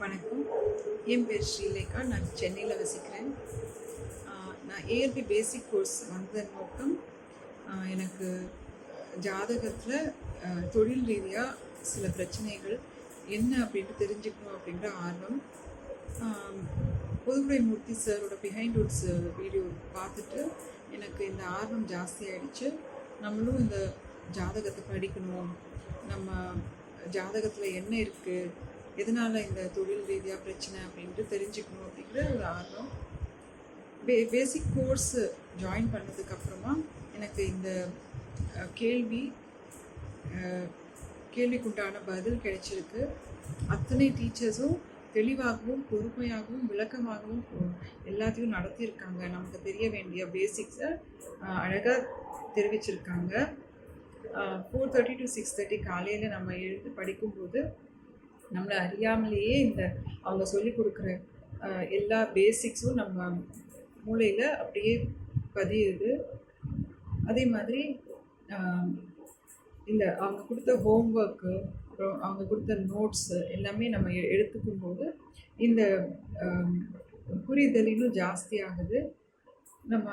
வணக்கம். என் பேர் ஸ்ரீலேகா. நான் சென்னையில் வசிக்கிறேன். நான் ஏஆர்பி பேசிக் கோர்ஸ் வந்த நோக்கம் எனக்கு ஜாதகத்தில் தொழில் ரீதியாக சில பிரச்சனைகள் என்ன அப்படின்ட்டு தெரிஞ்சுக்கணும் அப்படின்ற ஆர்வம். புதுமுறை மூர்த்தி சாரோட பிஹைண்ட் உட்ஸ் வீடியோ பார்த்துட்டு எனக்கு இந்த ஆர்வம் ஜாஸ்தி ஆயிடுச்சு. நம்மளும் இந்த ஜாதகத்தை படிக்கணும். நம்ம ஜாதகத்தில் என்ன இருக்குது எதனால் இந்த தொழில் ரீதியாக பிரச்சனை அப்படின்ட்டு தெரிஞ்சுக்கணும் அப்படிங்கிற ஒரு ஆர்வம். பே பேசிக் கோர்ஸு ஜாயின் பண்ணதுக்கப்புறமா எனக்கு இந்த கேள்வி கேள்விக்குண்டான பதில் கிடைச்சிருக்கு. அத்தனை டீச்சர்ஸும் தெளிவாகவும் பொறுமையாகவும் விளக்கமாகவும் எல்லாத்தையும் நடத்தியிருக்காங்க. நமக்கு தெரிய வேண்டிய பேசிக்ஸை அழகாக தெரிவிச்சிருக்காங்க. Four thirty to six thirty காலையில் நம்ம எழுந்து படிக்கும்போது நம்மளை அறியாமலேயே இந்த அவங்க சொல்லி கொடுக்குற எல்லா பேசிக்ஸும் நம்ம மூளையில் அப்படியே பதியுது. அதே மாதிரி இந்த அவங்க கொடுத்த ஹோம்ஒர்க்கு அப்புறம் அவங்க கொடுத்த நோட்ஸு எல்லாமே நம்ம எ- எடுத்துக்கும் போது இந்த புரிதல் இன்னும் ஜாஸ்தி ஆகுது நம்ம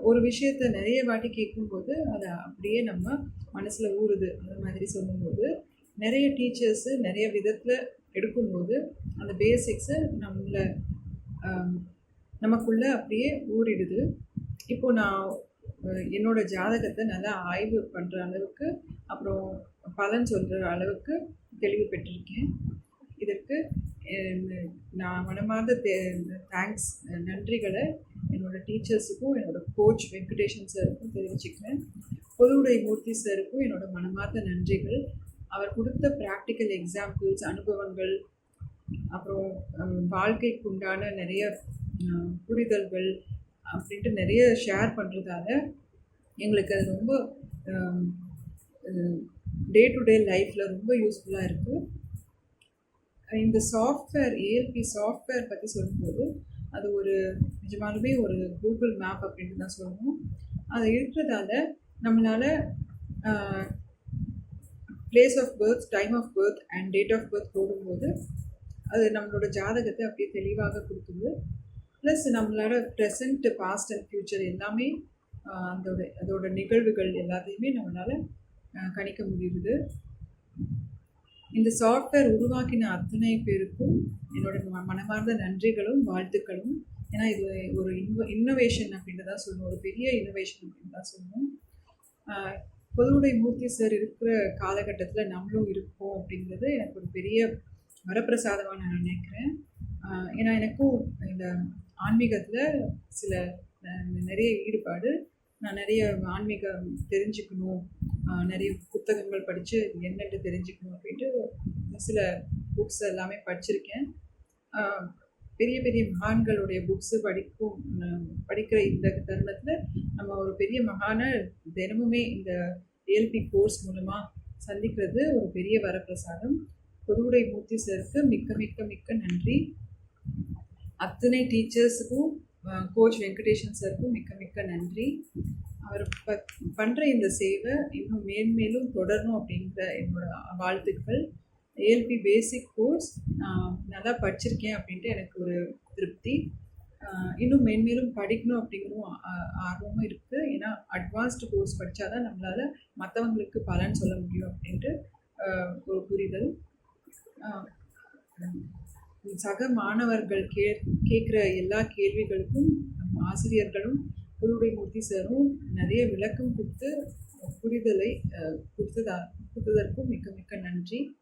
ஒரு விஷயத்த நிறைய வாட்டி கேட்கும்போது அதை அப்படியே நம்ம மனசில் ஊறுது. அந்த மாதிரி சொல்லும்போது நிறைய டீச்சர்ஸு நிறைய விதத்தில் எடுக்கும்போது அந்த பேசிக்ஸை நம்மளை நமக்குள்ளே அப்படியே ஊறிடுது. இப்போ நான் என்னோடய ஜாதகத்தை நல்லா ஆய்வு பண்ணுற அளவுக்கு அப்புறம் பலன் சொல்கிற அளவுக்கு தெளிவு பெற்றிருக்கேன். இதற்கு நான் மனமார்ந்த தே தேங்க்ஸ் நன்றிகளை என்னோடய டீச்சர்ஸுக்கும் என்னோட கோச் வெங்கடேஷன் சாருக்கும் தெரிவிச்சுக்கிறேன். பொதுவுடை மூர்த்தி சாருக்கும் என்னோடய மனமார்ந்த நன்றிகள். அவர் கொடுத்த ப்ராக்டிக்கல் எக்ஸாம்பிள்ஸ் அனுபவங்கள் அப்புறம் வாழ்க்கைக்கு உண்டான நிறைய புரிதல்கள் அப்படின்ட்டு நிறைய ஷேர் பண்ணுறதால எங்களுக்கு அது ரொம்ப டே டு டே லைஃப்பில் ரொம்ப யூஸ்ஃபுல்லாக இருக்குது இந்த சாஃப்ட்வேர் ஏஎல்பி சாஃப்ட்வேர் பற்றி சொல்லும்போது அது ஒரு நிஜமாலுமே ஒரு கூகுள் மேப் அப்படின்ட்டு தான் சொல்லணும் அது இருக்கிறதால நம்மளால் place of birth time of birth and date of birth போடும்போது அது நம்மளோட ஜாதகத்தை அப்படியே தெளிவாக கொடுக்குது. ப்ளஸ் நம்மளோட ப்ரெசண்ட் பாஸ்ட் அண்ட் ஃப்யூச்சர் எல்லாமே அதோட அதோட நிகழ்வுகள் எல்லாத்தையுமே நம்மளால் கணிக்க முடியுது. இந்த சாஃப்ட்வேர் உருவாக்கின அத்தனை பேருக்கும் என்னோட ம- மனமார்ந்த நன்றிகளும் வாழ்த்துக்களும். ஏன்னா இது ஒரு இன்னோ இன்னோவேஷன் அப்படின்னு தான் சொல்லணும். ஒரு பெரிய இன்னோவேஷன் அப்படின்னு தான் சொல்லணும் பொதுவுடை மூர்த்தி சார் இருக்கிற காலகட்டத்தில் நம்மளும் இருப்போம் அப்படிங்கிறது எனக்கு ஒரு பெரிய வரப்பிரசாதமாக நான் நினைக்கிறேன். ஏன்னா எனக்கும் இந்த ஆன்மீகத்தில் சில நிறைய ஈடுபாடு. நான் நிறைய ஆன்மீகம் தெரிஞ்சுக்கணும். நிறைய புத்தகங்கள் படித்து என்னென்று தெரிஞ்சுக்கணும் அப்படின்ட்டு சில புக்ஸ் எல்லாமே படிச்சிருக்கேன். பெரிய பெரிய மகான்களுடைய புக்ஸு படிக்கும் படிக்கிற இந்த தருணத்தில் நம்ம ஒரு பெரிய மகானை தினமுமே இந்த ஏல்பி கோர்ஸ் மூலமாக சந்திக்கிறது ஒரு பெரிய வரப்பிரசாதம். புதுவுடை மூர்த்தி சருக்கு மிக்க மிக்க மிக்க நன்றி. அத்தனை டீச்சர்ஸுக்கும் கோச் வெங்கடேஷன் சருக்கும் மிக்க மிக்க நன்றி. அவர் ப பண்ணுற இந்த சேவை இன்னும் மேன்மேலும் தொடரணும் அப்படிங்கிற என்னோட வாழ்த்துக்கள். ஏஎல்பி பேசிக் கோர்ஸ் நான் நல்லா படிச்சிருக்கேன் அப்படின்ட்டு எனக்கு ஒரு திருப்தி. இன்னும் மென்மேலும் படிக்கணும் அப்படிங்கிறதும் ஆ- ஆர்வமும் இருக்குது ஏன்னா அட்வான்ஸ்டு கோர்ஸ் படித்தா தான் நம்மளால் மற்றவங்களுக்கு பலன் சொல்ல முடியும் அப்படின்ட்டு ஒரு புரிதல். சக மாணவர்கள் கே கேட்குற எல்லா கேள்விகளுக்கும் ஆசிரியர்களும் குருடைய மூர்த்தி சாரும் நிறைய விளக்கம் கொடுத்து புரிதலை கொடுத்ததா கொடுத்ததற்கும் மிக்க மிக்க நன்றி.